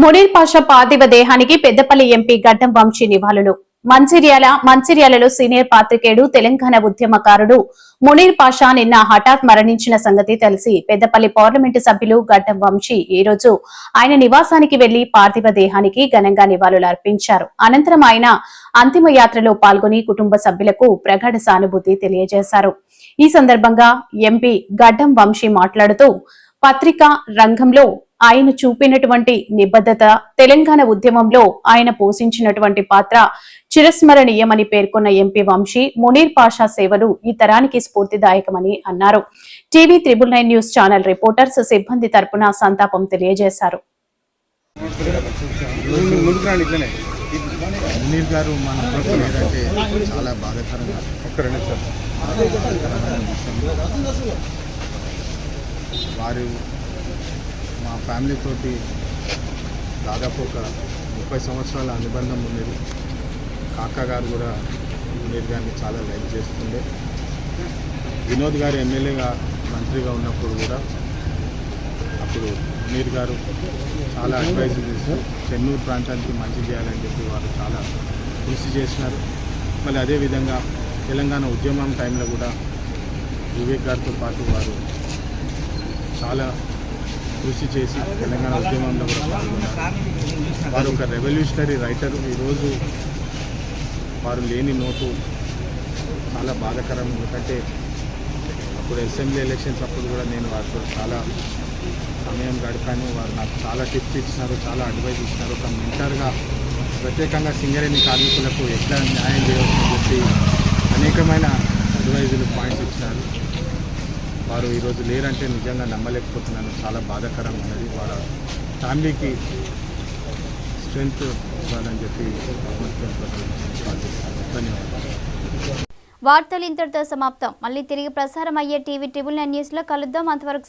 మునీర్ పాషా పార్థివ దేహానికి పెద్దపల్లి ఎంపీ గడ్డం వంశీ నివాళులు. మంచిర్యాల మంచిర్యాలలో సీనియర్ పాత్రికేయుడు తెలంగాణ ఉద్యమకారుడు మునీర్ పాషా నిన్న హఠాత్ మరణించిన సంగతి తెలిసి పెద్దపల్లి పార్లమెంటు సభ్యులు గడ్డం వంశీ ఈ రోజు ఆయన నివాసానికి వెళ్ళి పార్థివ దేహానికి ఘనంగా నివాళులు అర్పించారు. అనంతరం ఆయన అంతిమ యాత్రలో పాల్గొని కుటుంబ సభ్యులకు ప్రగాఢ సానుభూతి తెలియజేశారు. ఈ సందర్భంగా ఎంపీ గడ్డం వంశీ మాట్లాడుతూ పత్రికా రంగంలో ఆయన చూపినటువంటి నిబద్ధత తెలంగాణ ఉద్యమంలో ఆయన పోషించినటువంటి పాత్ర చిరస్మరణీయమని పేర్కొన్న ఎంపీ వంశీ మునీర్ పాషా సేవలు ఈ తరానికి స్ఫూర్తిదాయకమని అన్నారు. TV triple nine news channel reporters సిబ్బంది తరపున సంతాపం తెలియజేశారు. మునీర్ గారు మన చాలా బాధాకరంగా ఒక్క రెండు సార్ వారు మా ఫ్యామిలీ తోటి దాదాపు ఒక ముప్పై సంవత్సరాల అనుబంధం ఉండేది కాకా గారు కూడా మీరు గారిని చాలా లైక్ చేస్తుండే. వినోద్ గారు ఎమ్మెల్యేగా మంత్రిగా ఉన్నప్పుడు కూడా అప్పుడు మీర్ గారు చాలా అడ్వైజ్ చేశారు చెన్నూరు ప్రాంతానికి మంచి చేయాలని చెప్పి వారు చాలా కృషి చేసినారు. మళ్ళీ అదేవిధంగా తెలంగాణ ఉద్యమం టైంలో కూడా వివేక్ గారితో పాటు వారు చాలా కృషి చేసి తెలంగాణ ఉద్యమంలో కూడా వారు ఒక రెవల్యూషనరీ రైటర్ ఈరోజు వారు లేని నోటు చాలా బాధాకరం. ఎందుకంటే అప్పుడు అసెంబ్లీ ఎలక్షన్స్ అప్పుడు కూడా నేను వారితో చాలా సమయం గడిపాను. వారు నాకు చాలా టిప్స్ ఇచ్చినారు చాలా అడ్వైస్ ఇచ్చినారు. ఒక మెంటర్గా ప్రత్యేకంగా సింగరేణి కార్మికులకు ఎట్లా న్యాయం చేయవచ్చని చెప్పి అనేకమైన అడ్వైజులు పాయింట్స్ ఇచ్చినారు. వారు ఈరోజు లేరంటే నిజంగా నమ్మలేకపోతున్నాను. చాలా బాధాకరంగా ఉన్నది. వాళ్ళ ఫ్యామిలీకి స్ట్రెంగ్త్ ఇవ్వాలని చెప్పి ధన్యవాదాలు వార్తలు ఇంతటితో సమాప్తం. మళ్ళీ తిరిగి ప్రసారం అయ్యే టీవీ ట్రిబుల్ నైన్ న్యూస్లో కలుద్దాం. అంతవరకు